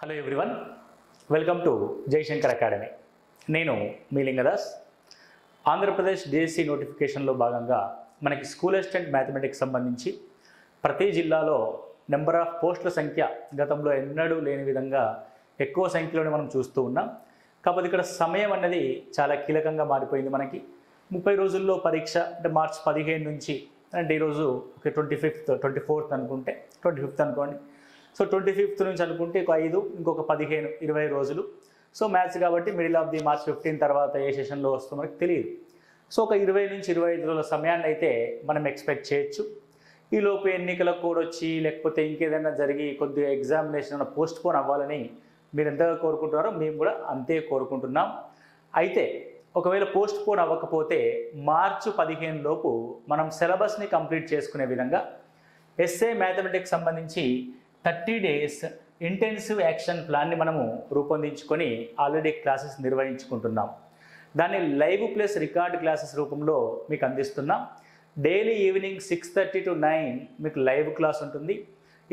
Hello everyone welcome to Jayashankar academy నేను మీ Lingadas. Andhra Pradesh DSC నోటిఫికేషన్లో భాగంగా మనకి స్కూల్ అసిస్టెంట్ మ్యాథమెటిక్స్ సంబంధించి ప్రతి జిల్లాలో నెంబర్ ఆఫ్ పోస్టుల సంఖ్య గతంలో ఎన్నడూ లేని విధంగా ఎక్కువ సంఖ్యలోనే మనం చూస్తూ ఉన్నాం. కాకపోతే ఇక్కడ సమయం అనేది చాలా కీలకంగా మారిపోయింది మనకి. ముప్పై రోజుల్లో పరీక్ష అంటే మార్చ్ పదిహేను నుంచి అంటే ఈరోజు ఒక ట్వంటీ ఫిఫ్త్ ట్వంటీ ఫోర్త్ అనుకుంటే ట్వంటీ ఫిఫ్త్ అనుకోండి. సో ట్వంటీ ఫిఫ్త్ నుంచి అనుకుంటే ఒక ఐదు ఇంకొక పదిహేను ఇరవై రోజులు. సో మ్యాథ్స్ కాబట్టి middle of the March fifteen తర్వాత ఏ సెషన్లో వస్తుందో మనకు తెలియదు. సో ఒక ఇరవై నుంచి ఇరవై ఐదు రోజుల సమయాన్ని అయితే మనం ఎక్స్పెక్ట్ చేయొచ్చు. ఈలోపు ఎన్నికలకు కూడా వచ్చి లేకపోతే ఇంకేదైనా జరిగి కొద్దిగా ఎగ్జామినేషన్ పోస్ట్ పోన్ అవ్వాలని మీరు ఎంతగా కోరుకుంటున్నారో మేము కూడా అంతే కోరుకుంటున్నాం. అయితే ఒకవేళ పోస్ట్ పోన్ అవ్వకపోతే మార్చి పదిహేను లోపు మనం సిలబస్ని కంప్లీట్ చేసుకునే విధంగా ఎస్ఏ మ్యాథమెటిక్స్ సంబంధించి థర్టీ డేస్ ఇంటెన్సివ్ యాక్షన్ ప్లాన్ని మనము రూపొందించుకొని ఆల్రెడీ క్లాసెస్ నిర్వహించుకుంటున్నాం. దాన్ని లైవ్ ప్లస్ రికార్డ్ క్లాసెస్ రూపంలో మీకు అందిస్తున్నాం. Daily evening six thirty to nine మీకు లైవ్ క్లాస్ ఉంటుంది.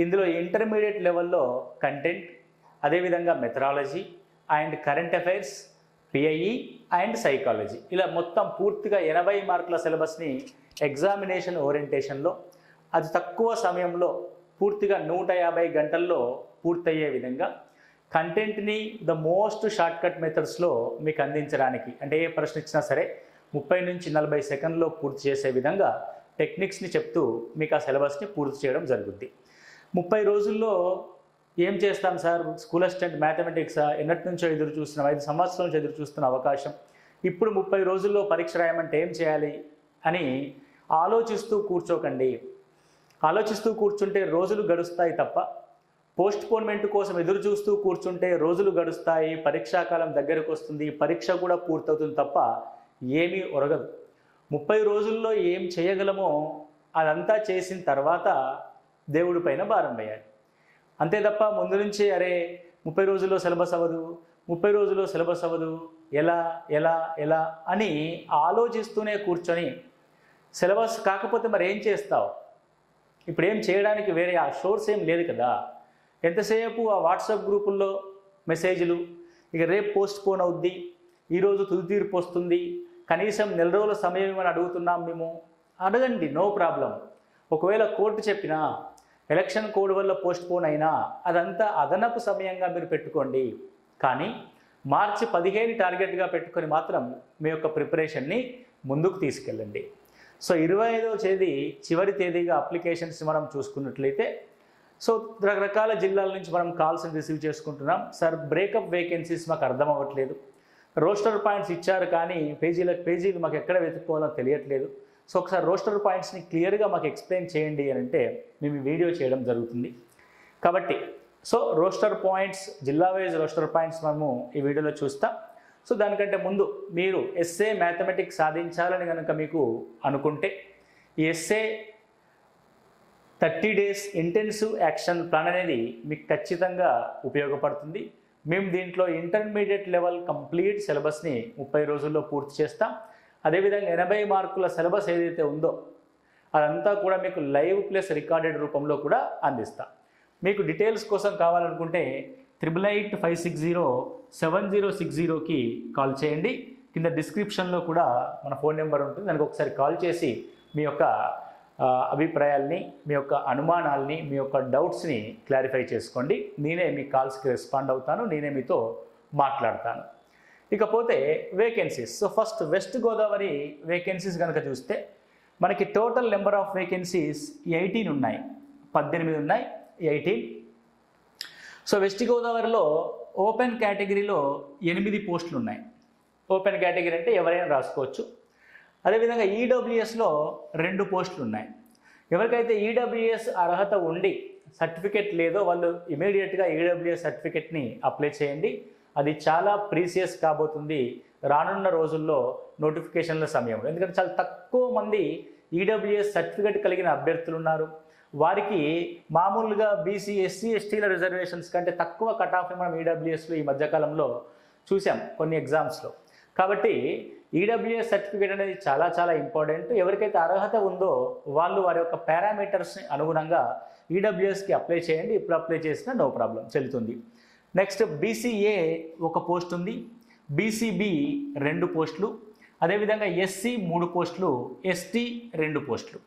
ఇందులో ఇంటర్మీడియట్ లెవెల్లో కంటెంట్ అదేవిధంగా methodology and current affairs PIE and psychology. ఇలా మొత్తం పూర్తిగా ఎనభై మార్కుల సిలబస్ని ఎగ్జామినేషన్ ఓరియంటేషన్లో అది తక్కువ సమయంలో పూర్తిగా నూట యాభై గంటల్లో పూర్తయ్యే విధంగా కంటెంట్ని ద మోస్ట్ షార్ట్కట్ మెథడ్స్లో మీకు అందించడానికి అంటే ఏ ప్రశ్న ఇచ్చినా సరే ముప్పై నుంచి నలభై సెకండ్లో పూర్తి చేసే విధంగా టెక్నిక్స్ని చెప్తూ మీకు ఆ సిలబస్ని పూర్తి చేయడం జరుగుద్ది. ముప్పై రోజుల్లో ఏం చేస్తాం సార్? School assistant mathematics? ఎన్నటి నుంచో ఎదురు చూస్తున్నాం ఐదు సంవత్సరాల నుంచి ఎదురు చూస్తున్న అవకాశం. ఇప్పుడు ముప్పై రోజుల్లో పరీక్ష రాయమంటే ఏం చేయాలి అని ఆలోచిస్తూ కూర్చోకండి. ఆలోచిస్తూ కూర్చుంటే రోజులు గడుస్తాయి తప్ప పోస్ట్ పోన్మెంట్ కోసం ఎదురు చూస్తూ కూర్చుంటే రోజులు గడుస్తాయి పరీక్షాకాలం దగ్గరకు వస్తుంది పరీక్ష కూడా పూర్తవుతుంది తప్ప ఏమీ ఒరగదు. ముప్పై రోజుల్లో ఏం చేయగలమో అదంతా చేసిన తర్వాత దేవుడి పైన భారం వేయాలి. అంతే తప్ప ముందు నుంచి అరే ముప్పై రోజుల్లో సిలబస్ అవ్వదు ముప్పై రోజుల్లో సిలబస్ అవ్వదు ఎలా ఎలా ఎలా అని ఆలోచిస్తూనే కూర్చొని సిలబస్ కాకపోతే మరి ఏం చేస్తావు? ఇప్పుడు ఏం చేయడానికి వేరే ఆ సోర్స్ ఏం లేదు కదా. ఎంతసేపు ఆ వాట్సాప్ గ్రూపుల్లో మెసేజ్లు ఇక రేపు పోస్ట్ పోన్ అవుద్ది ఈరోజు తుది తీర్పు వస్తుంది కనీసం నెల రోజుల సమయం ఏమని అడుగుతున్నాం మేము? అడగండి నో ప్రాబ్లం. ఒకవేళ కోర్టు చెప్పినా ఎలక్షన్ కోడ్ వల్ల పోస్ట్ పోన్ అయినా అదంతా అదనపు సమయంగా మీరు పెట్టుకోండి. కానీ మార్చి పదిహేను టార్గెట్గా పెట్టుకొని మాత్రం మీ యొక్క ప్రిపరేషన్ని ముందుకు తీసుకెళ్ళండి. సో ఇరవై ఐదవ తేదీ చివరి తేదీగా అప్లికేషన్స్ మనం చూసుకున్నట్లయితే సో రకరకాల జిల్లాల నుంచి మనం కాల్స్ని రిసీవ్ చేసుకుంటున్నాం. సార్ బ్రేకప్ వేకెన్సీస్ మాకు అర్థం అవ్వట్లేదు. రోస్టర్ పాయింట్స్ ఇచ్చారు కానీ పేజీల పేజీలు మాకు ఎక్కడ వెతుక్కోవాలో తెలియట్లేదు. సో ఒకసారి రోస్టర్ పాయింట్స్ని క్లియర్గా మాకు ఎక్స్ప్లెయిన్ చేయండి అని అంటే మేము వీడియో చేయడం జరుగుతుంది. కాబట్టి సో రోస్టర్ పాయింట్స్ జిల్లా వైజ్ రోస్టర్ పాయింట్స్ మనము ఈ వీడియోలో చూస్తాం. సో దానికంటే ముందు మీరు ఎస్ఏ మ్యాథమెటిక్స్ సాధించాలని కనుక మీకు అనుకుంటే ఈ SA thirty days intensive action plan అనేది మీకు ఖచ్చితంగా ఉపయోగపడుతుంది. మేము దీంట్లో ఇంటర్మీడియట్ లెవెల్ కంప్లీట్ సిలబస్ని ముప్పై రోజుల్లో పూర్తి చేస్తాం. అదేవిధంగా ఎనభై మార్కుల సిలబస్ ఏదైతే ఉందో అదంతా కూడా మీకు లైవ్ ప్లస్ రికార్డెడ్ రూపంలో కూడా అందిస్తాం. మీకు డీటెయిల్స్ కోసం కావాలనుకుంటే triple eight five six zero seven zero six జీరోకి కాల్ చేయండి. కింద డిస్క్రిప్షన్లో కూడా మన ఫోన్ నెంబర్ ఉంటుంది. దానికి ఒకసారి కాల్ చేసి మీ యొక్క అభిప్రాయాల్ని మీ యొక్క అనుమానాల్ని మీ యొక్క డౌట్స్ని క్లారిఫై చేసుకోండి. నేనే మీ కాల్స్కి రెస్పాండ్ అవుతాను. నేనే మీతో మాట్లాడతాను. ఇకపోతే vacancies so first west Godavari vacancies కనుక చూస్తే మనకి total number of vacancies eighteen ఉన్నాయి. పద్దెనిమిది ఉన్నాయి. ఎయిటీన్ సో వెస్ట్ గోదావరిలో ఓపెన్ కేటగిరీలో ఎనిమిది పోస్టులు ఉన్నాయి ఓపెన్ కేటగిరీ అంటే ఎవరైనా రాసుకోవచ్చు. అదేవిధంగా ఈడబ్ల్యూఎస్లో రెండు పోస్టులు ఉన్నాయి ఎవరికైతే ఈడబ్ల్యూఎస్ అర్హత ఉండి సర్టిఫికెట్ లేదో వాళ్ళు ఇమీడియట్గా ఈడబ్ల్యూఎస్ సర్టిఫికెట్ని అప్లై చేయండి. అది చాలా ప్రీసియస్ కాబోతుంది రానున్న రోజుల్లో నోటిఫికేషన్ల సమయంలో. ఎందుకంటే చాలా తక్కువ మంది ఈడబ్ల్యూఎస్ సర్టిఫికెట్ కలిగిన అభ్యర్థులు ఉన్నారు. వారికి మామూలుగా బీసీ ఎస్సీ ఎస్టీల రిజర్వేషన్స్ కంటే తక్కువ కట్ ఆఫ్ మనం ఈడబ్ల్యూఎస్లో ఈ మధ్యకాలంలో చూసాం కొన్ని ఎగ్జామ్స్లో కాబట్టి ఈడబ్ల్యూఎస్ సర్టిఫికేట్ అనేది చాలా చాలా ఇంపార్టెంట్ ఎవరికైతే అర్హత ఉందో వాళ్ళు వారి యొక్క పారామీటర్స్ని అనుగుణంగా ఈడబ్ల్యూఎస్కి అప్లై చేయండి. ఇప్పుడు అప్లై చేసినా నో ప్రాబ్లం చెల్లుతుంది. నెక్స్ట్ బీసీఏ ఒక పోస్ట్ ఉంది. బీసీబీ రెండు పోస్టులు అదేవిధంగా ఎస్సీ మూడు పోస్టులు ఎస్టీ రెండు పోస్టులు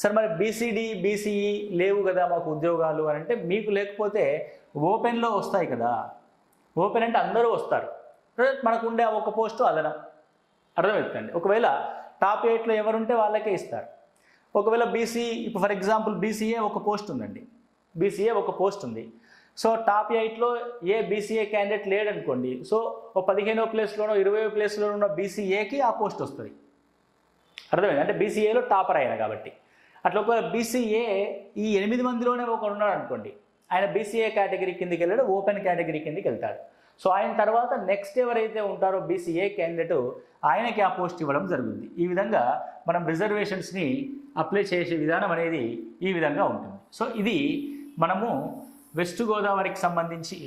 సార్ మరి బీసీడీ బీసీఈ లేవు కదా మాకు ఉద్యోగాలు అని అంటే మీకు లేకపోతే ఓపెన్లో వస్తాయి కదా. ఓపెన్ అంటే అందరూ వస్తారు. మనకు ఉండే ఒక పోస్టు అదనం. అర్థమవుతుందండి? ఒకవేళ టాప్ ఎయిట్లో ఎవరుంటే వాళ్ళకే ఇస్తారు. ఒకవేళ బీసీ ఇప్పుడు ఫర్ ఎగ్జాంపుల్ బీసీఏ ఒక పోస్ట్ ఉందండి. బీసీఏ ఒక పోస్ట్ ఉంది. సో టాప్ ఎయిట్లో ఏ బీసీఏ క్యాండిడేట్ లేడనుకోండి సో ఓ పదిహేనో ప్లేస్లోనో ఇరవై ప్లేస్లోనో ఉన్న బీసీఏకి ఆ పోస్ట్ వస్తుంది. అర్థమైంది? అంటే బీసీఏలో టాపర్ అయినా కాబట్టి. అట్లా ఒకవేళ బీసీఏ ఈ ఎనిమిది మందిలోనే ఒకడు ఉన్నాడు అనుకోండి ఆయన బీసీఏ కేటగిరీ కిందకి వెళ్ళాడు ఓపెన్ కేటగిరీ కిందకి వెళ్తాడు. సో ఆయన తర్వాత నెక్స్ట్ ఎవరైతే ఉంటారో బీసీఏ క్యాండిడేట్ ఆయనకి ఆ పోస్ట్ ఇవ్వడం జరుగుతుంది. ఈ విధంగా మనం రిజర్వేషన్స్ని అప్లై చేసే విధానం అనేది ఈ విధంగా ఉంటుంది. సో ఇది మనము వెస్ట్ గోదావరికి సంబంధించి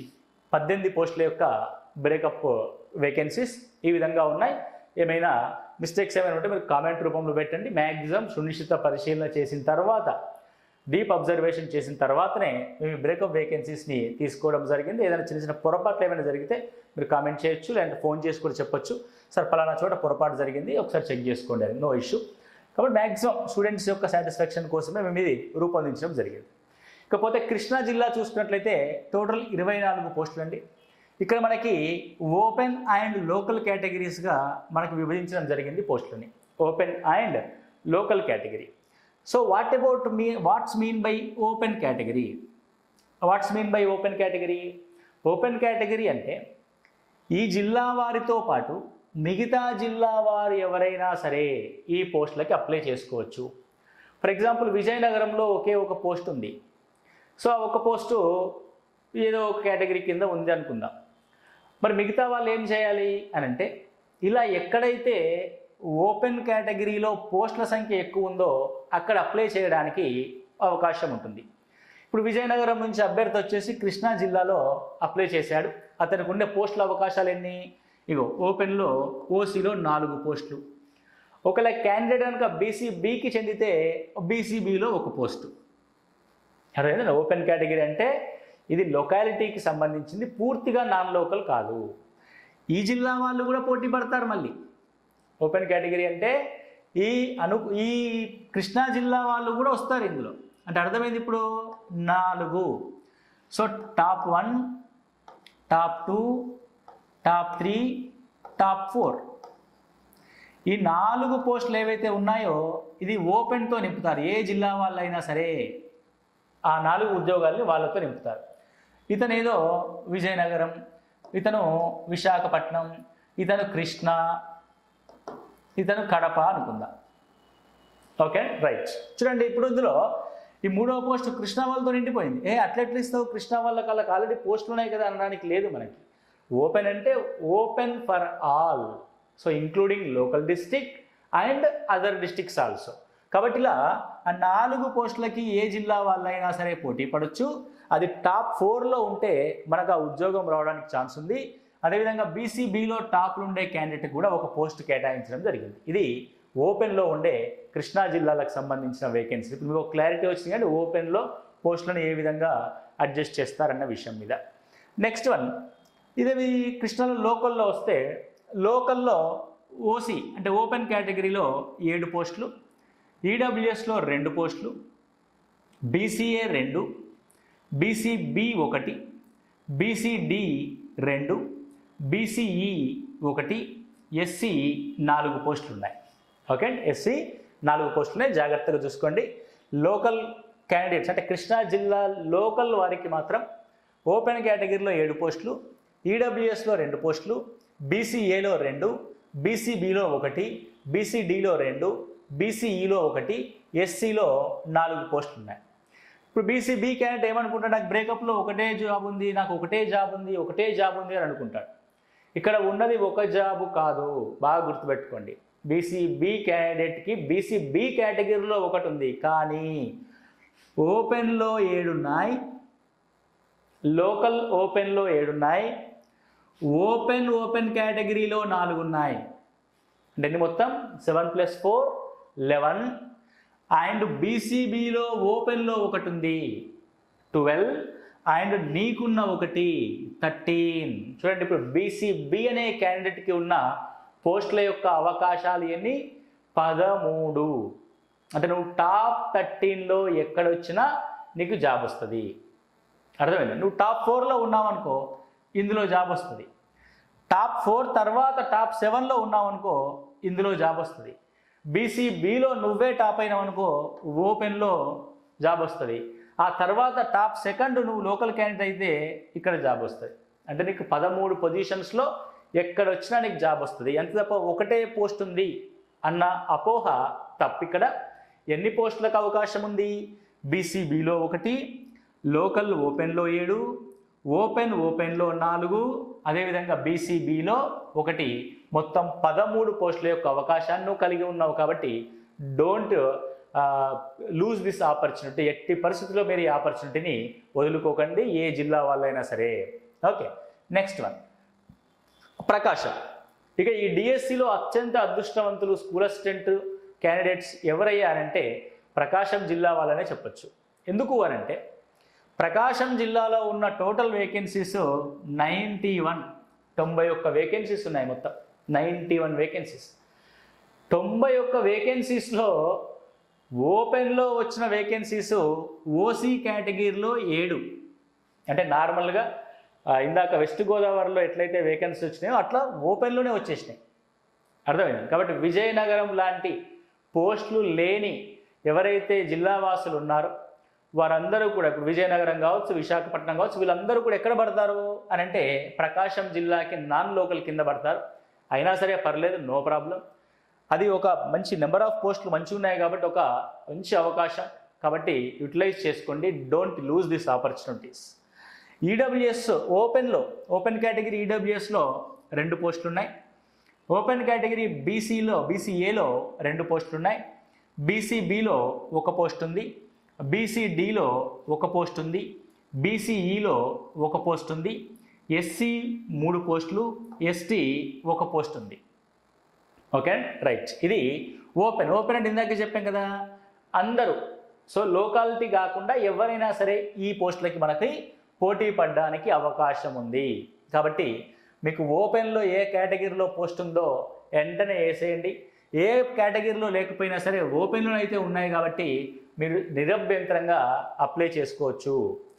పద్దెనిమిది పోస్టుల యొక్క బ్రేకప్ వేకెన్సీస్ ఈ విధంగా ఉన్నాయి. ఏమైనా మిస్టేక్స్ ఏమైనా ఉంటే మీరు కామెంట్ రూపంలో పెట్టండి. మ్యాక్సిమం సునిశ్చిత పరిశీలన చేసిన తర్వాత డీప్ అబ్జర్వేషన్ చేసిన తర్వాతనే మేము బ్రేకప్ వేకెన్సీస్ని తీసుకోవడం జరిగింది. ఏదైనా చిన్న చిన్న పొరపాట్లు ఏమైనా జరిగితే మీరు కామెంట్ చేయొచ్చు లేదంటే ఫోన్ చేసి కూడా చెప్పొచ్చు. సార్ పలానా చోట పొరపాటు జరిగింది ఒకసారి చెక్ చేసుకోండి అది. No issue. కాబట్టి మ్యాక్సిమం స్టూడెంట్స్ యొక్క సాటిస్ఫాక్షన్ కోసమే మేము ఇది రూపొందించడం జరిగింది. ఇకపోతే కృష్ణా జిల్లా చూసుకున్నట్లయితే టోటల్ ఇరవై నాలుగు పోస్టులు అండి ఇక్కడ మనకి ఓపెన్ అండ్ లోకల్ కేటగిరీస్గా మనకు విభజించడం జరిగింది పోస్టులని. Open and local category so what about me what's mean by open category what's mean by open category open category అంటే ఈ జిల్లా వారితో పాటు మిగతా జిల్లా వారు ఎవరైనా సరే ఈ పోస్టులకి అప్లై చేసుకోవచ్చు. ఫర్ ఎగ్జాంపుల్ విజయనగరంలో ఒకే ఒక పోస్ట్ ఉంది. సో ఆ ఒక పోస్టు ఏదో ఒక కేటగిరీ కింద ఉంది అనుకుందాం. మరి మిగతా వాళ్ళు ఏం చేయాలి అని అంటే ఇలా ఎక్కడైతే ఓపెన్ కేటగిరీలో పోస్టుల సంఖ్య ఎక్కువ ఉందో అక్కడ అప్లై చేయడానికి అవకాశం ఉంటుంది. ఇప్పుడు విజయనగరం నుంచి అభ్యర్థి వచ్చేసి కృష్ణా జిల్లాలో అప్లై చేశాడు. అతనికి ఉండే పోస్టుల అవకాశాలు ఎన్ని? ఇగో ఓపెన్లో ఓసీలో నాలుగు పోస్టులు. ఒకవేళ క్యాండిడేట్ కనుక బీసీ బీకి చెందితే బీసీబీలో ఒక పోస్టు. అర్థమైందా? ఓపెన్ కేటగిరీ అంటే ఇది లొకాలిటీకి సంబంధించింది పూర్తిగా నాన్ లోకల్ కాదు. ఈ జిల్లా వాళ్ళు కూడా పోటీ పడతారు మళ్ళీ. ఓపెన్ కేటగిరీ అంటే ఈ అను ఈ కృష్ణా జిల్లా వాళ్ళు కూడా వస్తారు ఇందులో. అంటే అర్థమైంది ఇప్పుడు? నాలుగు. So top one top two top three top four ఈ నాలుగు పోస్టులు ఏవైతే ఉన్నాయో ఇది ఓపెన్తో నింపుతారు. ఏ జిల్లా వాళ్ళైనా సరే ఆ నాలుగు ఉద్యోగాల్ని వాళ్ళతో నింపుతారు. ఇతను ఏదో విజయనగరం ఇతను విశాఖపట్నం ఇతను కృష్ణ ఇతను కడప అనుకుందాం? Okay right. చూడండి ఇప్పుడు ఇందులో ఈ మూడవ పోస్ట్ కృష్ణ వాళ్ళతో నిండిపోయింది. ఏ అట్లెట్లు ఇస్తావు కృష్ణ వాళ్ళకి వాళ్ళకి ఆల్రెడీ పోస్టులు ఉన్నాయి కదా అనడానికి లేదు మనకి. ఓపెన్ అంటే open for all. So including local district and other districts also. కాబట్టి ఇలా ఆ నాలుగు పోస్టులకి ఏ జిల్లా వాళ్ళైనా సరే పోటీ పడవచ్చు అది టాప్ ఫోర్లో ఉంటే మనకు ఆ ఉద్యోగం రావడానికి ఛాన్స్ ఉంది. అదేవిధంగా బీసీబీలో టాప్లు ఉండే క్యాండిడేట్ కూడా ఒక పోస్ట్ కేటాయించడం జరిగింది. ఇది ఓపెన్లో ఉండే కృష్ణా జిల్లాలకు సంబంధించిన వేకెన్సీ ఇప్పుడు మీకు క్లారిటీ వచ్చింది కానీ ఓపెన్లో పోస్టులను ఏ విధంగా అడ్జస్ట్ చేస్తారన్న విషయం మీద. నెక్స్ట్ వన్ ఇది కృష్ణలో లోకల్లో వస్తే లోకల్లో ఓసీ అంటే ఓపెన్ కేటగిరీలో ఏడు పోస్టులు ఈడబ్ల్యూఎస్లో రెండు పోస్టులు బీసీఏ రెండు బీసీబీ ఒకటి బీసీడి రెండు బీసీఈ ఒకటి ఎస్సీ నాలుగు పోస్టులు ఉన్నాయి. ఓకే? ఎస్సీ నాలుగు పోస్టులు ఉన్నాయి. జాగ్రత్తగా చూసుకోండి. లోకల్ క్యాండిడేట్స్ అంటే కృష్ణా జిల్లా లోకల్ వారికి మాత్రం ఓపెన్ కేటగిరీలో ఏడు పోస్టులు ఈడబ్ల్యూఎస్లో రెండు పోస్టులు బీసీఏలో రెండు బీసీబీలో ఒకటి బీసీడీలో రెండు బీసీఈలో ఒకటి ఎస్సీలో నాలుగు పోస్టులు ఉన్నాయి. ఇప్పుడు బీసీ బీ క్యాండిడేట్ ఏమనుకుంటాడు నాకు బ్రేకప్లో ఒకటే జాబ్ ఉంది నాకు ఒకటే జాబ్ ఉంది ఒకటే జాబ్ ఉంది అని అనుకుంటాడు. ఇక్కడ ఉన్నది ఒక జాబ్ కాదు బాగా గుర్తుపెట్టుకోండి. బీసీ బీ క్యాండిడేట్కి బీసీబీ కేటగిరీలో ఒకటి ఉంది కానీ ఓపెన్లో ఏడున్నాయి లోకల్ ఓపెన్లో ఏడున్నాయి ఓపెన్ ఓపెన్ కేటగిరీలో నాలుగు ఉన్నాయి. అంటే మొత్తం? Seven plus four eleven and బీసీబీలో ఓపెన్లో ఒకటి ఉంది ట్వెల్వ్ అండ్ నీకున్న ఒకటి థర్టీన్ చూడండి ఇప్పుడు బీసీబీ అనే క్యాండిడేట్కి ఉన్న పోస్టుల యొక్క అవకాశాలు ఎన్ని? పదమూడు. అంటే నువ్వు టాప్ థర్టీన్లో ఎక్కడొచ్చినా నీకు జాబ్ వస్తుంది. అర్థమైంది? నువ్వు టాప్ ఫోర్లో ఉన్నావనుకో ఇందులో జాబ్ వస్తుంది. టాప్ ఫోర్ తర్వాత టాప్ సెవెన్లో ఉన్నావనుకో ఇందులో జాబ్ వస్తుంది. బీసీబీలో నువ్వే టాప్ అయినావు అనుకో ఓపెన్లో జాబ్ వస్తుంది. ఆ తర్వాత టాప్ సెకండ్ నువ్వు లోకల్ క్యాండిడేట్ అయితే ఇక్కడ జాబ్ వస్తుంది. అంటే నీకు పదమూడు పొజిషన్స్లో ఎక్కడ వచ్చినా నీకు జాబ్ వస్తుంది. ఎంత తప్ప ఒకటే పోస్ట్ ఉంది అన్న అపోహ తప్పు ఇక్కడ ఎన్ని పోస్టులకు అవకాశం ఉంది? బీసీబీలో ఒకటి లోకల్ ఓపెన్లో ఏడు ఓపెన్ ఓపెన్లో నాలుగు అదేవిధంగా బీసీబీలో ఒకటి. మొత్తం పదమూడు పోస్టుల యొక్క అవకాశాన్ని నువ్వు కలిగి ఉన్నావు కాబట్టి డోంట్ లూజ్ దిస్ ఆపర్చునిటీ. ఎట్టి పరిస్థితుల్లో మీరు ఈ ఆపర్చునిటీని వదులుకోకండి ఏ జిల్లా వాళ్ళైనా సరే. Okay next one. ప్రకాశం. ఇక ఈ డిఎస్సిలో అత్యంత అదృష్టవంతులు స్కూల్ అసిస్టెంట్ క్యాండిడేట్స్ ఎవరయ్యారంటే ప్రకాశం జిల్లా వాళ్ళనే చెప్పొచ్చు. ఎందుకు అనంటే ప్రకాశం జిల్లాలో ఉన్న టోటల్ వేకెన్సీస్ నైంటీ వన్ తొంభై ఒక్క వేకెన్సీస్ ఉన్నాయి మొత్తం. Ninety one vacancies. తొంభై ఒక్క వేకెన్సీస్లో ఓపెన్లో వచ్చిన వేకెన్సీస్ ఓసీ కేటగిరీలో ఏడు. అంటే నార్మల్గా ఇందాక వెస్ట్ గోదావరిలో ఎట్లయితే వేకెన్సీ వచ్చినాయో అట్లా ఓపెన్లోనే వచ్చేసినాయి. అర్థమైంది? కాబట్టి విజయనగరం లాంటి పోస్టులు లేని ఎవరైతే జిల్లా వాసులు ఉన్నారో వారందరూ కూడా ఇప్పుడు విజయనగరం కావచ్చు విశాఖపట్నం కావచ్చు వీళ్ళందరూ కూడా ఎక్కడ పడతారు అని అంటే ప్రకాశం జిల్లాకి నాన్ లోకల్ కింద పడతారు. అయినా సరే పర్లేదు నో ప్రాబ్లం. అది ఒక మంచి నెంబర్ ఆఫ్ పోస్టులు మంచిగా ఉన్నాయి కాబట్టి ఒక మంచి అవకాశం. కాబట్టి యూటిలైజ్ చేసుకోండి don't lose this opportunities. EWS ఓపెన్లో ఓపెన్ కేటగిరీ ఈడబ్ల్యూఎస్లో రెండు పోస్టులు ఉన్నాయి ఓపెన్ కేటగిరీ బీసీలో బీసీఏలో రెండు పోస్టులు ఉన్నాయి బీసీబీలో ఒక పోస్ట్ ఉంది. బీసీడీలో ఒక పోస్ట్ ఉంది బీసీఈలో ఒక పోస్ట్ ఉంది ఎస్సీ మూడు పోస్టులు ఎస్టీ ఒక పోస్ట్ ఉంది. ఓకే రైట్ ఇది ఓపెన్. ఓపెన్ అంటే ఇందాక చెప్పాం కదా అందరూ. సో లోకాలిటీ కాకుండా ఎవరైనా సరే ఈ పోస్టులకి మనకి పోటీ పడడానికి అవకాశం ఉంది. కాబట్టి మీకు ఓపెన్లో ఏ కేటగిరీలో పోస్ట్ ఉందో వెంటనే వేసేయండి. ఏ కేటగిరీలో లేకపోయినా సరే ఓపెన్లో అయితే ఉన్నాయి కాబట్టి మీరు నిరభ్యంతరంగా అప్లై చేసుకోవచ్చు.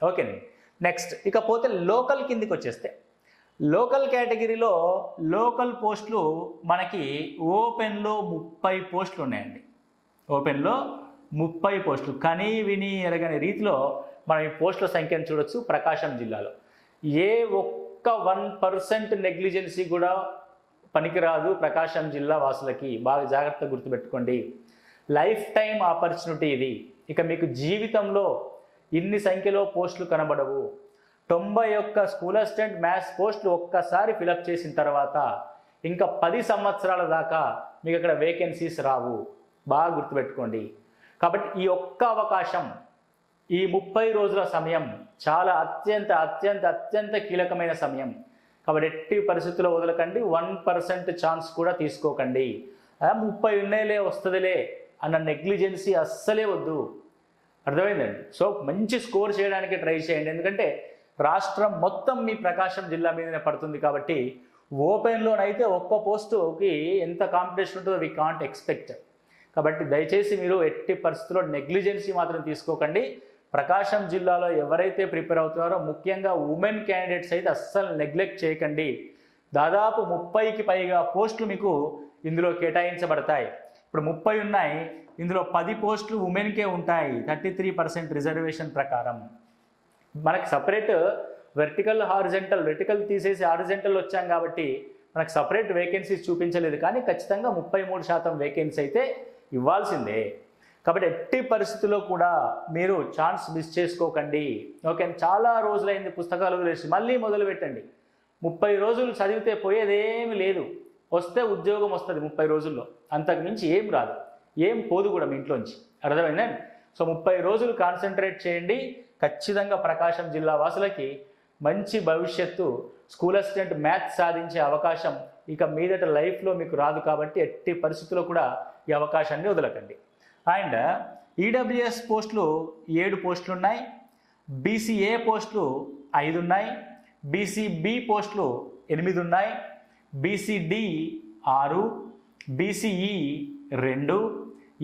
ఓకేనండి నెక్స్ట్ ఇకపోతే లోకల్ కిందికి వచ్చేస్తే. లోకల్ కేటగిరీలో లోకల్ పోస్టులు మనకి ఓపెన్లో ముప్పై పోస్టులు ఉన్నాయండి. ఓపెన్లో ముప్పై పోస్టులు. కనీ విని ఎరగని రీతిలో మనం ఈ పోస్టుల సంఖ్యను చూడొచ్చు ప్రకాశం జిల్లాలో. ఏ ఒక్క వన్ పర్సెంట్ నెగ్లిజెన్సీ కూడా పనికిరాదు ప్రకాశం జిల్లా వాసులకి. బాగా జాగ్రత్తగా గుర్తుపెట్టుకోండి. లైఫ్ టైం ఆపర్చునిటీ ఇది. ఇక మీకు జీవితంలో ఇన్ని సంఖ్యలో పోస్టులు కనబడవు. తొంభై ఒక్క స్కూల్ అసిస్టెంట్ మ్యాథ్స్ పోస్టులు ఒక్కసారి ఫిలప్ చేసిన తర్వాత ఇంకా పది సంవత్సరాల దాకా మీకు అక్కడ వేకెన్సీస్ రావు. బాగా గుర్తుపెట్టుకోండి. కాబట్టి ఈ ఒక్క అవకాశం ఈ ముప్పై రోజుల సమయం చాలా అత్యంత అత్యంత అత్యంత కీలకమైన సమయం. కాబట్టి ఎట్టి పరిస్థితుల్లో వదలకండి. వన్ పర్సెంట్ ఛాన్స్ కూడా తీసుకోకండి. ముప్పై ఉన్నాయిలే వస్తుందిలే అన్న నెగ్లిజెన్సీ అస్సలే వద్దు. అర్థమైందండి? సో మంచి స్కోర్ చేయడానికి ట్రై చేయండి. ఎందుకంటే రాష్ట్రం మొత్తం మీ ప్రకాశం జిల్లా మీదనే పడుతుంది కాబట్టి ఓపెన్లోనైతే ఒక్క పోస్టుకి ఎంత కాంపిటీషన్ ఉంటుందో వి కాంట్ ఎక్స్పెక్ట్ కాబట్టి దయచేసి మీరు ఎట్టి పరిస్థితుల్లో నెగ్లిజెన్సీ మాత్రం తీసుకోకండి. ప్రకాశం జిల్లాలో ఎవరైతే ప్రిపేర్ అవుతున్నారో ముఖ్యంగా ఉమెన్ క్యాండిడేట్స్ అయితే అస్సలు నెగ్లెక్ట్ చేయకండి. దాదాపు ముప్పైకి పైగా పోస్టులు మీకు ఇందులో కేటాయించబడతాయి. ఇప్పుడు ముప్పై ఉన్నాయి. ఇందులో పది పోస్టులు ఉమెన్కే ఉంటాయి. థర్టీ త్రీ పర్సెంట్ రిజర్వేషన్ ప్రకారం. మనకి సపరేట్ వెర్టికల్ హారిజెంటల్ వెర్టికల్ తీసేసి హారిజెంటల్ వచ్చాం కాబట్టి మనకు సపరేట్ వేకెన్సీస్ చూపించలేదు. కానీ ఖచ్చితంగా ముప్పై మూడు శాతం వేకెన్సీ అయితే ఇవ్వాల్సిందే. కాబట్టి ఎట్టి పరిస్థితుల్లో కూడా మీరు ఛాన్స్ మిస్ చేసుకోకండి. ఓకే చాలా రోజులైంది పుస్తకాలు వదిలేసి మళ్ళీ మొదలు పెట్టండి. ముప్పై రోజులు చదివితే పోయేదేమీ లేదు. వస్తే ఉద్యోగం వస్తుంది ముప్పై రోజుల్లో. అంతకుమించి ఏం రాదు. ఏం పోదు కూడా మీ ఇంట్లోంచి. అర్థమైందండి సో ముప్పై రోజులు కాన్సన్ట్రేట్ చేయండి. ఖచ్చితంగా ప్రకాశం జిల్లా వాసులకి మంచి భవిష్యత్తు స్కూల్ అసిస్టెంట్ మ్యాథ్స్ సాధించే అవకాశం ఇక మీదట లైఫ్లో మీకు రాదు కాబట్టి ఎట్టి పరిస్థితుల్లో కూడా ఈ అవకాశాన్ని వదలకండి. అండ్ ఈడబ్ల్యూఎస్ uh, పోస్టులు ఏడు పోస్టులు ఉన్నాయి బీసీఏ పోస్టులు ఐదు ఉన్నాయి బీసీబి పోస్టులు ఎనిమిది ఉన్నాయి బీసీడి ఆరు. బీసీఈ రెండు.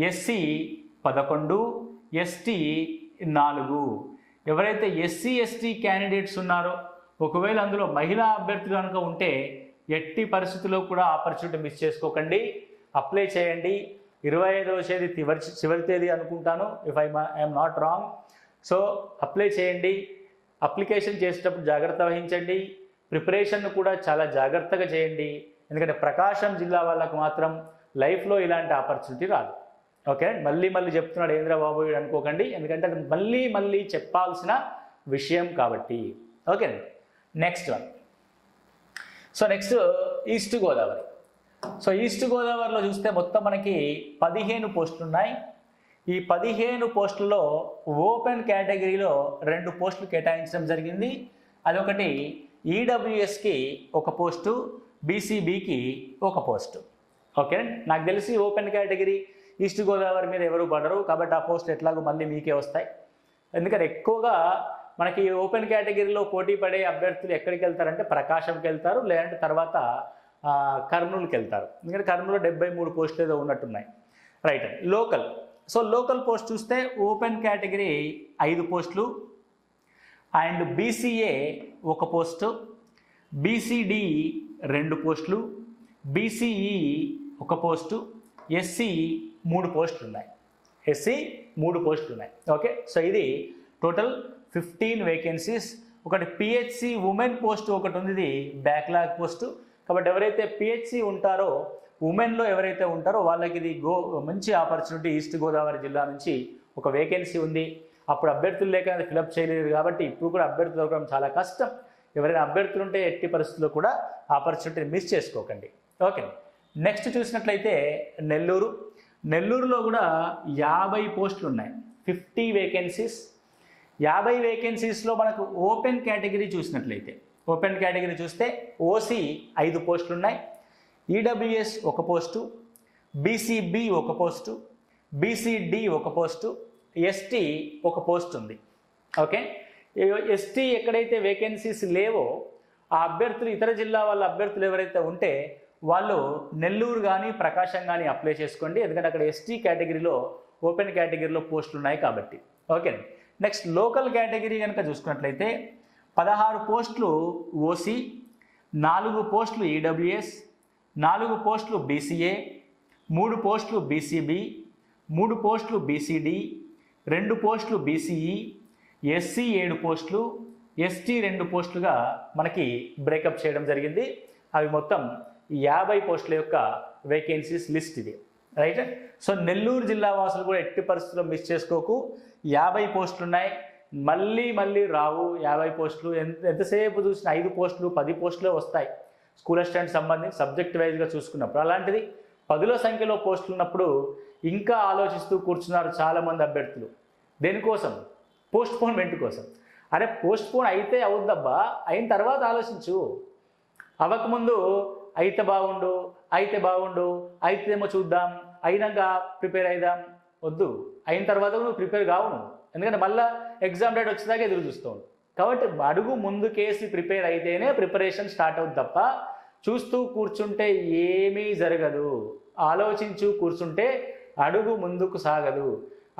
ఎస్సీ పదకొండు. ఎస్టీ నాలుగు. ఎవరైతే ఎస్సీ ఎస్టీ క్యాండిడేట్స్ ఉన్నారో ఒకవేళ అందులో మహిళా అభ్యర్థులు కనుక ఉంటే ఎట్టి పరిస్థితుల్లో కూడా ఆపర్చునిటీ మిస్ చేసుకోకండి. అప్లై చేయండి. ఇరవై ఐదవ తేదీ చివరి చివరి తేదీ అనుకుంటాను if I I'm not wrong so apply చేయండి. అప్లికేషన్ చేసేటప్పుడు జాగ్రత్త వహించండి. ప్రిపరేషన్ను కూడా చాలా జాగ్రత్తగా చేయండి. ఎందుకంటే ప్రకాశం జిల్లా వాళ్ళకు మాత్రం లైఫ్లో ఇలాంటి ఆపర్చునిటీ రాదు. ఓకే మళ్ళీ మళ్ళీ చెప్తున్నాడు ఏంద్ర బాబు అనుకోకండి. ఎందుకంటే అది మళ్ళీ మళ్ళీ చెప్పాల్సిన విషయం కాబట్టి. Okay next one so next east Godavari so east గోదావరిలో చూస్తే మొత్తం మనకి పదిహేను పోస్టులు ఉన్నాయి. ఈ పదిహేను పోస్టుల్లో ఓపెన్ కేటగిరీలో రెండు పోస్టులు కేటాయించడం జరిగింది. అదొకటి ఈడబ్ల్యూఎస్కి ఒక పోస్టు బీసీబీకి ఒక పోస్టు. ఓకే? నాకు తెలిసి ఓపెన్ కేటగిరీ ఈస్ట్ గోదావరి మీద ఎవరు పడరు. కాబట్టి ఆ పోస్ట్ ఎట్లాగో మళ్ళీ మీకే వస్తాయి. ఎందుకంటే ఎక్కువగా మనకి ఓపెన్ కేటగిరీలో పోటీ పడే అభ్యర్థులు ఎక్కడికి వెళ్తారంటే ప్రకాశంకి వెళ్తారు. లేదంటే తర్వాత కర్నూలుకి వెళ్తారు ఎందుకంటే కర్నూలులో డెబ్బై మూడు పోస్టులు ఏదో ఉన్నట్టున్నాయి. Right local so local post చూస్తే ఓపెన్ కేటగిరీ ఐదు పోస్టులు. అండ్ బీసీఏ ఒక పోస్టు. బీసీడి రెండు పోస్టులు. బీసీఈ ఒక పోస్టు. ఎస్సీ మూడు పోస్టులు ఉన్నాయి ఎస్సీ మూడు పోస్టులు ఉన్నాయి ఓకే సో ఇది టోటల్ ఫిఫ్టీన్ వేకెన్సీస్ ఒకటి పిహెచ్సి ఉమెన్ పోస్ట్ ఒకటి ఉంది. ఇది బ్యాక్లాగ్ పోస్టు కాబట్టి ఎవరైతే పిహెచ్సి ఉంటారో ఉమెన్లో ఎవరైతే ఉంటారో వాళ్ళకి ఇది గో మంచి ఆపర్చునిటీ ఈస్ట్ గోదావరి జిల్లా నుంచి ఒక వేకెన్సీ ఉంది. అప్పుడు అభ్యర్థులు లేక ఫిలప్ చేయలేదు కాబట్టి ఇప్పుడు కూడా అభ్యర్థులు దొరకడం చాలా కష్టం. ఎవరైనా అభ్యర్థులు ఉంటే ఎట్టి పరిస్థితుల్లో కూడా ఆపర్చునిటీని మిస్ చేసుకోకండి. ఓకే. నెక్స్ట్ చూసినట్లయితే నెల్లూరు. నెల్లూరులో కూడా యాభై పోస్టులు ఉన్నాయి. Fifty vacancies. యాభై వేకెన్సీస్లో మనకు ఓపెన్ కేటగిరీ చూసినట్లయితే ఓపెన్ కేటగిరీ చూస్తే ఓసీ ఐదు పోస్టులు ఉన్నాయి ఈడబ్ల్యూఎస్ ఒక పోస్టు బీసీబీ ఒక పోస్టు బీసీడి ఒక పోస్టు ఎస్టీ ఒక పోస్ట్ ఉంది ఓకే ఎస్టీ ఎక్కడైతే వేకెన్సీస్ లేవో ఆ అభ్యర్థులు ఇతర జిల్లా వాళ్ళ అభ్యర్థులు ఎవరైతే ఉంటే వాళ్ళు నెల్లూరు కానీ ప్రకాశం కానీ అప్లై చేసుకోండి. ఎందుకంటే అక్కడ ఎస్టీ కేటగిరీలో ఓపెన్ కేటగిరీలో పోస్టులు ఉన్నాయి కాబట్టి. ఓకే నెక్స్ట్ లోకల్ కేటగిరీ కనుక చూసుకున్నట్లయితే పదహారు పోస్టులు ఓసీ నాలుగు పోస్టులు ఈడబ్ల్యూఎస్ నాలుగు పోస్టులు బీసీఏ మూడు పోస్టులు బీసీబీ మూడు పోస్టులు బీసీడి రెండు పోస్టులు బీసీఈ ఎస్సీ ఏడు పోస్టులు ఎస్టీ రెండు పోస్టులుగా మనకి బ్రేకప్ చేయడం జరిగింది. అవి మొత్తం యాభై పోస్టుల యొక్క వేకెన్సీస్ లిస్ట్ ఇది రైట్? సో నెల్లూరు జిల్లా వాసులు కూడా ఎట్టి పరిస్థితుల్లో మిస్ చేసుకోకు. యాభై పోస్టులు ఉన్నాయి మళ్ళీ మళ్ళీ రావు యాభై పోస్టులు ఎంత ఎంతసేపు చూసిన ఐదు పోస్టులు పది పోస్టులే వస్తాయి. స్కూల్ అసిస్టెంట్ సంబంధించి సబ్జెక్ట్ వైజ్గా చూసుకున్నప్పుడు. అలాంటిది పదుల సంఖ్యలో పోస్టులు ఉన్నప్పుడు ఇంకా ఆలోచిస్తూ కూర్చున్నారు చాలామంది అభ్యర్థులు. దేనికోసం? పోస్ట్ పోన్మెంట్ కోసం. అరే పోస్ట్ పోన్ అయితే అవుద్దబ్బా. అయిన తర్వాత ఆలోచించు. అవ్వకముందు అయితే బాగుండు అయితే బాగుండు అయితేమో చూద్దాం అయినాక ప్రిపేర్ అయిదాం. వద్దు. అయిన తర్వాత నువ్వు ప్రిపేర్ కావు నువ్వు. ఎందుకంటే మళ్ళీ ఎగ్జామ్ డేట్ వచ్చేదాకా ఎదురు చూస్తాం కాబట్టి అడుగు ముందుకేసి ప్రిపేర్ అయితేనే ప్రిపరేషన్ స్టార్ట్ అవుతుంది తప్ప చూస్తూ కూర్చుంటే ఏమీ జరగదు. ఆలోచించు కూర్చుంటే అడుగు ముందుకు సాగదు.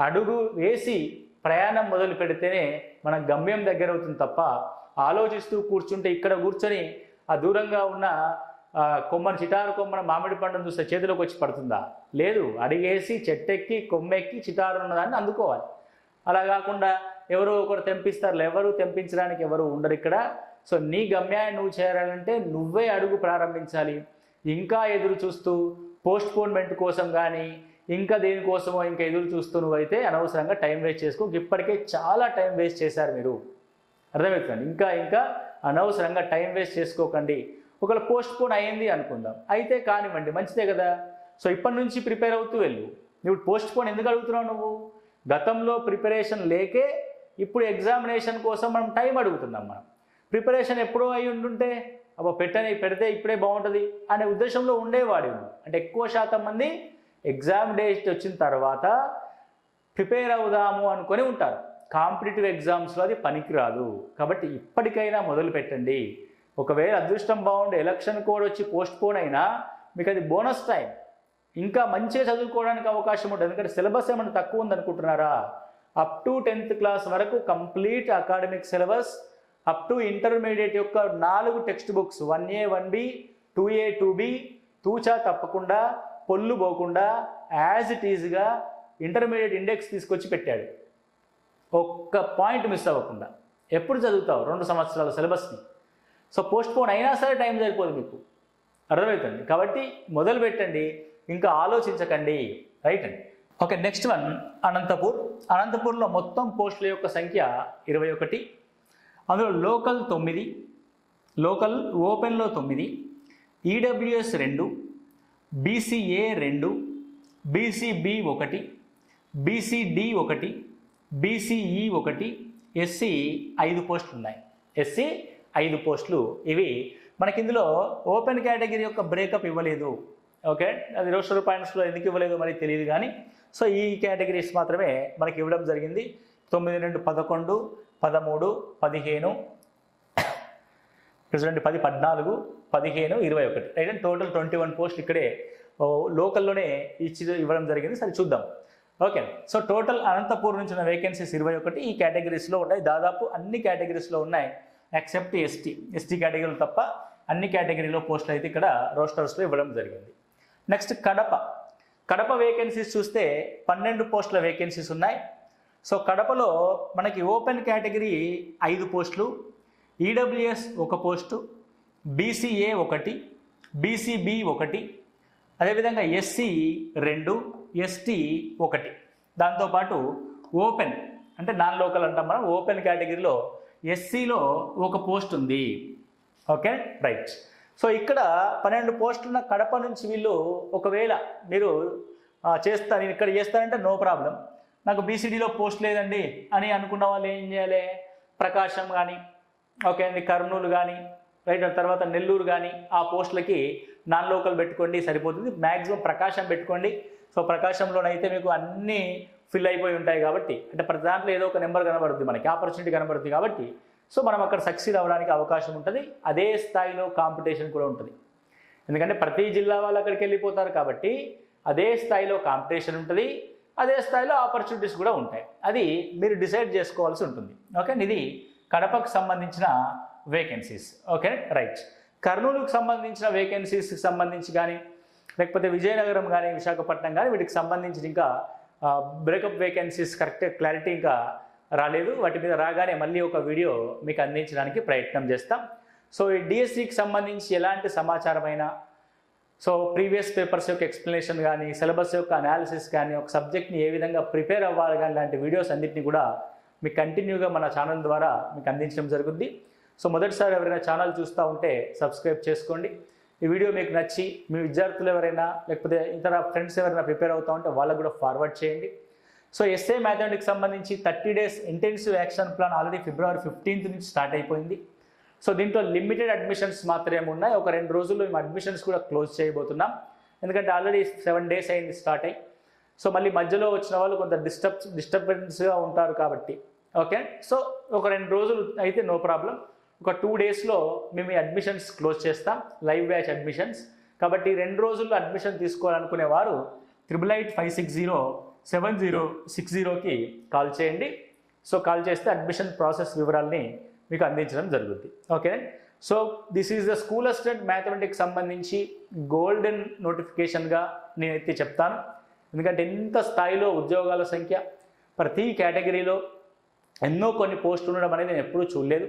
అడుగు వేసి ప్రయాణం మొదలు పెడితేనే మన గమ్యం దగ్గర అవుతుంది తప్ప ఆలోచిస్తూ కూర్చుంటే ఇక్కడ కూర్చొని ఆ దూరంగా ఉన్న కొమ్మని చిటారు కొమ్మన మామిడి పండును చూస్తే చేతిలోకి వచ్చి పడుతుందా? లేదు. అడిగేసి చెట్టెక్కి కొమ్మెక్కి చిటారు ఉన్నదాన్ని అందుకోవాలి. అలా కాకుండా ఎవరో ఒకరు తెంపిస్తారు ఎవరు తెంపించడానికి ఎవరు ఉండరు ఇక్కడ. సో నీ గమ్యాన్ని నువ్వు చేరాలంటే నువ్వే అడుగు ప్రారంభించాలి. ఇంకా ఎదురు చూస్తూ పోస్ట్ పోన్మెంట్ కోసం కానీ ఇంకా దేనికోసమో ఇంకా ఎదురు చూస్తూ నువ్వైతే అనవసరంగా టైం వేస్ట్ చేసుకో. ఇప్పటికే చాలా టైం వేస్ట్ చేశారు మీరు. అర్థమవుతుంది ఇంకా ఇంకా అనవసరంగా టైం వేస్ట్ చేసుకోకండి. ఒకవేళ పోస్ట్ పోన్ అయింది అనుకుందాం. అయితే కానివ్వండి మంచిదే కదా. సో ఇప్పటి నుంచి ప్రిపేర్ అవుతూ వెళ్ళు. నువ్వు పోస్ట్ పోన్ ఎందుకు అడుగుతున్నావు నువ్వు? గతంలో ప్రిపరేషన్ లేకే ఇప్పుడు ఎగ్జామినేషన్ కోసం మనం టైం అడుగుతున్నాం మనం. ప్రిపరేషన్ ఎప్పుడో అయి ఉంటుంటే అబ్బా పెట్టని పెడితే ఇప్పుడే బాగుంటుంది అనే ఉద్దేశంలో ఉండేవాడు అంటే ఎక్కువ శాతం మంది ఎగ్జామ్ డేట్ వచ్చిన తర్వాత ప్రిపేర్ అవుదాము అనుకొని ఉంటారు. కాంపిటేటివ్ ఎగ్జామ్స్లో అది పనికిరాదు. కాబట్టి ఇప్పటికైనా మొదలు పెట్టండి. ఒకవేళ అదృష్టం బాగుండే ఎలక్షన్ కోడ్ వచ్చి పోస్ట్ పోన్ అయినా మీకు అది బోనస్ టైం. ఇంకా మంచిగా చదువుకోవడానికి అవకాశం ఉంటుంది. ఎందుకంటే సిలబస్ ఏమైనా తక్కువ ఉందనుకుంటున్నారా? అప్ టు టెన్త్ క్లాస్ వరకు complete academic syllabus up to intermediate యొక్క నాలుగు text books one A one B two A two B తూచా తప్పకుండా పొల్లు పోకుండా యాజ్ ఇట్ ఈజ్గా ఇంటర్మీడియట్ ఇండెక్స్ తీసుకొచ్చి పెట్టాడు. ఒక్క పాయింట్ మిస్ అవ్వకుండా. ఎప్పుడు చదువుతావు రెండు సంవత్సరాల సిలబస్ని? సో పోస్ట్ పోన్ అయినా సరే టైం సరిపోదు మీకు. అర్థమవుతుంది? కాబట్టి మొదలు పెట్టండి ఇంకా ఆలోచించకండి. రైట్ అండి. Okay next one Anantapur. అనంతపూర్లో మొత్తం పోస్టుల యొక్క సంఖ్య ఇరవై ఒకటి. అందులో లోకల్ తొమ్మిది లోకల్ ఓపెన్లో తొమ్మిది ఈడబ్ల్యూఎస్ రెండు బీసీఏ రెండు బీసీబి ఒకటి బీసీడి ఒకటి బీసీఈ ఒకటి ఎస్సీ ఐదు పోస్టులు ఉన్నాయి. ఎస్సీ ఐదు పోస్టులు. ఇవి మనకి ఇందులో ఓపెన్ కేటగిరీ యొక్క బ్రేకప్ ఇవ్వలేదు. ఓకే? అది రోస్టర్ పాయింట్స్లో ఎందుకు ఇవ్వలేదు మరి తెలియదు కానీ సో ఈ కేటగిరీస్ మాత్రమే మనకి ఇవ్వడం జరిగింది. తొమ్మిది రెండు పదకొండు పదమూడు పదిహేను చూడండి పది పద్నాలుగు పదిహేను ఇరవై ఒకటి. అయితే టోటల్ ట్వంటీ వన్ పోస్ట్ ఇక్కడే లోకల్లోనే ఇచ్చి ఇవ్వడం జరిగింది. సరే చూద్దాం. ఓకే? సో టోటల్ అనంతపూర్ నుంచి ఉన్న వేకెన్సీస్ ఇరవై ఒకటి. ఈ కేటగిరీస్లో ఉన్నాయి. దాదాపు అన్ని కేటగిరీస్లో ఉన్నాయి ఎక్సెప్ట్ ఎస్టీ ఎస్టీ కేటగిరీలు తప్ప అన్ని కేటగిరీలో పోస్టులు అయితే ఇక్కడ రోస్టర్స్లో ఇవ్వడం జరిగింది. నెక్స్ట్ కడప. కడప వేకెన్సీస్ చూస్తే పన్నెండు పోస్టుల వేకెన్సీస్ ఉన్నాయి. సో కడపలో మనకి ఓపెన్ కేటగిరీ ఐదు పోస్టులు ఈడబ్ల్యూఎస్ ఒక పోస్టు బీసీఏ ఒకటి బీసీబి ఒకటి అదేవిధంగా ఎస్సీ రెండు ఎస్టీ ఒకటి. దాంతోపాటు ఓపెన్ అంటే నాన్ లోకల్ అంటాం మనం ఓపెన్ కేటగిరీలో ఎస్సీలో ఒక పోస్ట్ ఉంది. ఓకే రైట్ సో ఇక్కడ పన్నెండు పోస్టులున్న కడప నుంచి వీళ్ళు ఒకవేళ మీరు చేస్తా నేను ఇక్కడ చేస్తానంటే నో ప్రాబ్లం. నాకు బీసీడీలో పోస్ట్ లేదండి అని అనుకున్న వాళ్ళు ఏం చేయాలి? ప్రకాశం కానీ ఓకే అండి కర్నూలు కానీ రైట్ తర్వాత నెల్లూరు కానీ ఆ పోస్టులకి నాన్ లోకల్ పెట్టుకోండి సరిపోతుంది. మ్యాక్సిమం ప్రకాశం పెట్టుకోండి. సో ప్రకాశంలోనైతే మీకు అన్నీ ఫిల్ అయిపోయి ఉంటాయి కాబట్టి అంటే ప్రతి దాంట్లో ఏదో ఒక నెంబర్ కనబడుతుంది మనకి ఆపర్చునిటీ కనబడుతుంది కాబట్టి సో మనం అక్కడ సక్సీడ్ అవ్వడానికి అవకాశం ఉంటుంది. అదే స్థాయిలో కాంపిటీషన్ కూడా ఉంటుంది. ఎందుకంటే ప్రతి జిల్లా వాళ్ళు అక్కడికి వెళ్ళిపోతారు కాబట్టి అదే స్థాయిలో కాంపిటీషన్ ఉంటుంది. అదే స్థాయిలో ఆపర్చునిటీస్ కూడా ఉంటాయి. అది మీరు డిసైడ్ చేసుకోవాల్సి ఉంటుంది. ఓకే ఇది కడపకు సంబంధించిన వేకెన్సీస్ ఓకే రైట్ కర్నూలుకు సంబంధించిన వేకెన్సీస్కి సంబంధించి కానీ లేకపోతే విజయనగరం కానీ విశాఖపట్నం కానీ వీటికి సంబంధించిన ఇంకా బ్రేకప్ వేకెన్సీస్ కరెక్ట్ క్లారిటీ ఇంకా రాలేదు. వాటి మీద రాగానే మళ్ళీ ఒక వీడియో మీకు అందించడానికి ప్రయత్నం చేస్తాం. సో ఈ డిఎస్సికి సంబంధించి ఎలాంటి సమాచారమైనా సో ప్రీవియస్ పేపర్స్ యొక్క ఎక్స్ప్లెనేషన్ కానీ సిలబస్ యొక్క అనాలిసిస్ కానీ ఒక సబ్జెక్ట్ని ఏ విధంగా ప్రిపేర్ అవ్వాలి కానీ లాంటి వీడియోస్ అన్నింటినీ కూడా మీకు కంటిన్యూగా మన ఛానల్ ద్వారా మీకు అందించడం జరుగుద్ది. సో మొదటిసారి ఎవరైనా ఛానల్ చూస్తూ ఉంటే సబ్స్క్రైబ్ చేసుకోండి. ఈ వీడియో మీకు నచ్చి మీ విద్యార్థులు ఎవరైనా లేకపోతే ఇతర ఫ్రెండ్స్ ఎవరైనా ప్రిపేర్ అవుతా ఉంటే వాళ్ళకు కూడా ఫార్వర్డ్ చేయండి. సో ఎస్ఏ మ్యాథమెటిక్స్ సంబంధించి thirty days intensive action plan already February fifteenth నుంచి స్టార్ట్ అయిపోయింది. సో దీంట్లో లిమిటెడ్ అడ్మిషన్స్ మాత్రమే ఉన్నాయి. ఒక రెండు రోజుల్లో మేము అడ్మిషన్స్ కూడా క్లోజ్ చేయబోతున్నాం. ఎందుకంటే ఆల్రెడీ సెవెన్ డేస్ అయింది స్టార్ట్ అయ్యి. సో మళ్ళీ మధ్యలో వచ్చిన వాళ్ళు కొంత డిస్టర్బ్ డిస్టర్బెన్స్గా ఉంటారు కాబట్టి. ఓకే? సో ఒక రెండు రోజులు అయితే నో ప్రాబ్లం. ఒక టూ డేస్లో మేము అడ్మిషన్స్ క్లోజ్ చేస్తాం. Live batch admissions. కాబట్టి రెండు రోజుల్లో అడ్మిషన్ తీసుకోవాలనుకునే వారు triple eight five six zero seven zero six జీరోకి కాల్ చేయండి. సో కాల్ చేస్తే అడ్మిషన్ ప్రాసెస్ వివరాల్ని మీకు అందించడం జరుగుద్ది. Okay? So this is the school assistant mathematics సంబంధించి గోల్డెన్ నోటిఫికేషన్గా నేనైతే చెప్తాను. ఎందుకంటే ఎంత స్థాయిలో ఉద్యోగాల సంఖ్య ప్రతి కేటగిరీలో ఎన్నో కొన్ని పోస్టులు ఉండడం అనేది నేను ఎప్పుడూ చూడలేదు.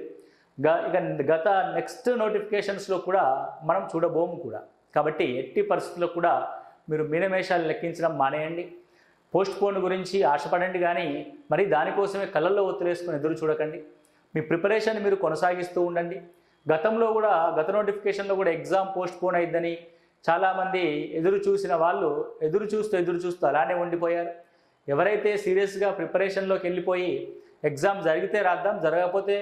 గ ఇక గత నెక్స్ట్ నోటిఫికేషన్స్లో కూడా మనం చూడబోము కూడా. కాబట్టి ఎట్టి పరిస్థితుల్లో కూడా మీరు మీనమేషాలు లెక్కించడం మానేయండి. పోస్ట్ పోన్ గురించి ఆశపడండి కానీ మరి దానికోసమే కళ్ళల్లో ఒత్తులేసుకుని ఎదురు చూడకండి. మీ ప్రిపరేషన్ మీరు కొనసాగిస్తూ ఉండండి. గతంలో కూడా గత నోటిఫికేషన్లో కూడా ఎగ్జామ్ పోస్ట్ పోన్ అయిద్దని చాలామంది ఎదురు చూసిన వాళ్ళు ఎదురు చూస్తూ ఎదురు చూస్తూ అలానే ఉండిపోయారు. ఎవరైతే సీరియస్గా ప్రిపరేషన్లోకి వెళ్ళిపోయి ఎగ్జామ్ జరిగితే రాద్దాం జరగకపోతే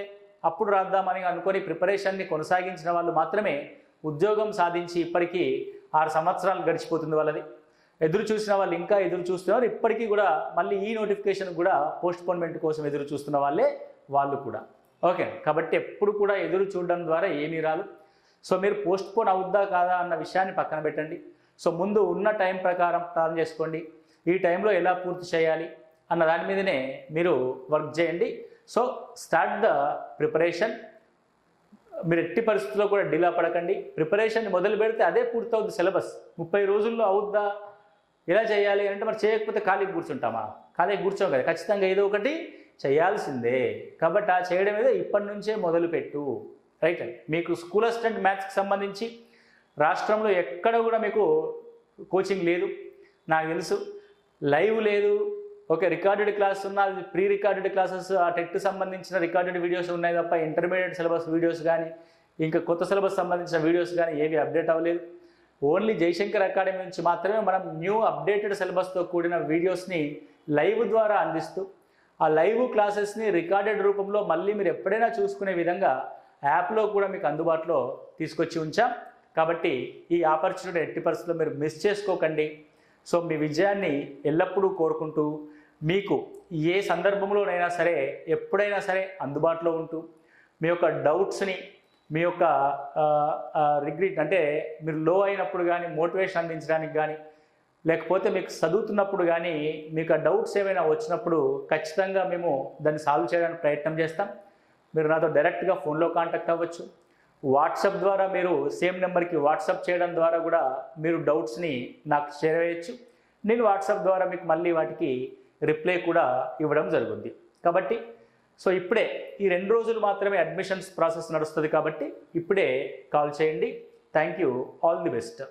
అప్పుడు రాద్దామని అనుకొని ప్రిపరేషన్ని కొనసాగించిన వాళ్ళు మాత్రమే ఉద్యోగం సాధించి ఇప్పటికీ ఆరు సంవత్సరాలు గడిచిపోతుంది వాళ్ళది. ఎదురు చూసిన వాళ్ళు ఇంకా ఎదురు చూస్తున్నారు. ఇప్పటికీ కూడా మళ్ళీ ఈ నోటిఫికేషన్ కూడా పోస్ట్ పోన్మెంట్ కోసం ఎదురు చూస్తున్న వాళ్ళే వాళ్ళు కూడా. ఓకే కాబట్టి ఎప్పుడు కూడా ఎదురు చూడడం ద్వారా ఏమీ రాదు. సో మీరు పోస్ట్పోన్ అవుద్దా కాదా అన్న విషయాన్ని పక్కన పెట్టండి. సో ముందు ఉన్న టైం ప్రకారం ప్లాన్ చేసుకోండి. ఈ టైంలో ఎలా పూర్తి చేయాలి అన్న దాని మీదనే మీరు వర్క్ చేయండి. సో స్టార్ట్ ద ప్రిపరేషన్ మీరు ఎట్టి పరిస్థితుల్లో కూడా డిలా పడకండి. ప్రిపరేషన్ మొదలు పెడితే అదే పూర్తవుద్ది సిలబస్ ముప్పై రోజుల్లో అవుద్దా ఇలా చేయాలి అంటే మరి చేయకపోతే ఖాళీకి కూర్చుంటామా? ఖాళీకి కూర్చోం కదా. ఖచ్చితంగా ఏదో ఒకటి చేయాల్సిందే. కాబట్టి ఆ చేయడం ఏదో ఇప్పటి నుంచే మొదలుపెట్టు. రైట్? మీకు స్కూల్ అసిస్టెంట్ మ్యాథ్స్కి సంబంధించి రాష్ట్రంలో ఎక్కడ కూడా మీకు కోచింగ్ లేదు. నాకు తెలుసు. లైవ్ లేదు. ఓకే రికార్డెడ్ క్లాస్ ఉన్న ప్రీ రికార్డెడ్ క్లాసెస్ ఆ టెట్ సంబంధించిన రికార్డెడ్ వీడియోస్ ఉన్నాయి తప్ప ఇంటర్మీడియట్ సిలబస్ వీడియోస్ కానీ ఇంకా కొత్త సిలబస్ సంబంధించిన వీడియోస్ కానీ ఏవి అప్డేట్ అవ్వలేదు. ఓన్లీ జయశంకర్ అకాడమీ నుంచి మాత్రమే మనం న్యూ అప్డేటెడ్ సిలబస్తో కూడిన వీడియోస్ని లైవ్ ద్వారా అందిస్తూ ఆ లైవ్ క్లాసెస్ని రికార్డెడ్ రూపంలో మళ్ళీ మీరు ఎప్పుడైనా చూసుకునే విధంగా యాప్లో కూడా మీకు అందుబాటులో తీసుకొచ్చి ఉంచాం. కాబట్టి ఈ ఆపర్చునిటీ ఎట్టి పరిస్థితుల్లో మీరు మిస్ చేసుకోకండి. సో మీ విజయాన్ని ఎల్లప్పుడూ కోరుకుంటూ మీకు ఏ సందర్భంలోనైనా సరే ఎప్పుడైనా సరే అందుబాటులో ఉంటూ మీ యొక్క డౌట్స్ని మీ యొక్క రిగ్రెట్ అంటే మీరు లో అయినప్పుడు కానీ మోటివేషన్ అందించడానికి కానీ లేకపోతే మీకు చదువుతున్నప్పుడు కానీ మీకు ఆ డౌట్స్ ఏమైనా వచ్చినప్పుడు ఖచ్చితంగా మేము దాన్ని సాల్వ్ చేయడానికి ప్రయత్నం చేస్తాం. మీరు నాతో డైరెక్ట్గా ఫోన్లో కాంటాక్ట్ అవ్వచ్చు. వాట్సాప్ ద్వారా మీరు సేమ్ నెంబర్కి వాట్సాప్ చేయడం ద్వారా కూడా మీరు డౌట్స్ని నాకు షేర్ చేయొచ్చు. నేను వాట్సాప్ ద్వారా మీకు మళ్ళీ వాటికి రిప్లై కూడా ఇవ్వడం జరుగుతుంది కాబట్టి సో ఇప్పుడే ఈ రెండు రోజులు మాత్రమే అడ్మిషన్స్ ప్రాసెస్ నడుస్తుంది కాబట్టి ఇప్పుడే కాల్ చేయండి. Thank you all the best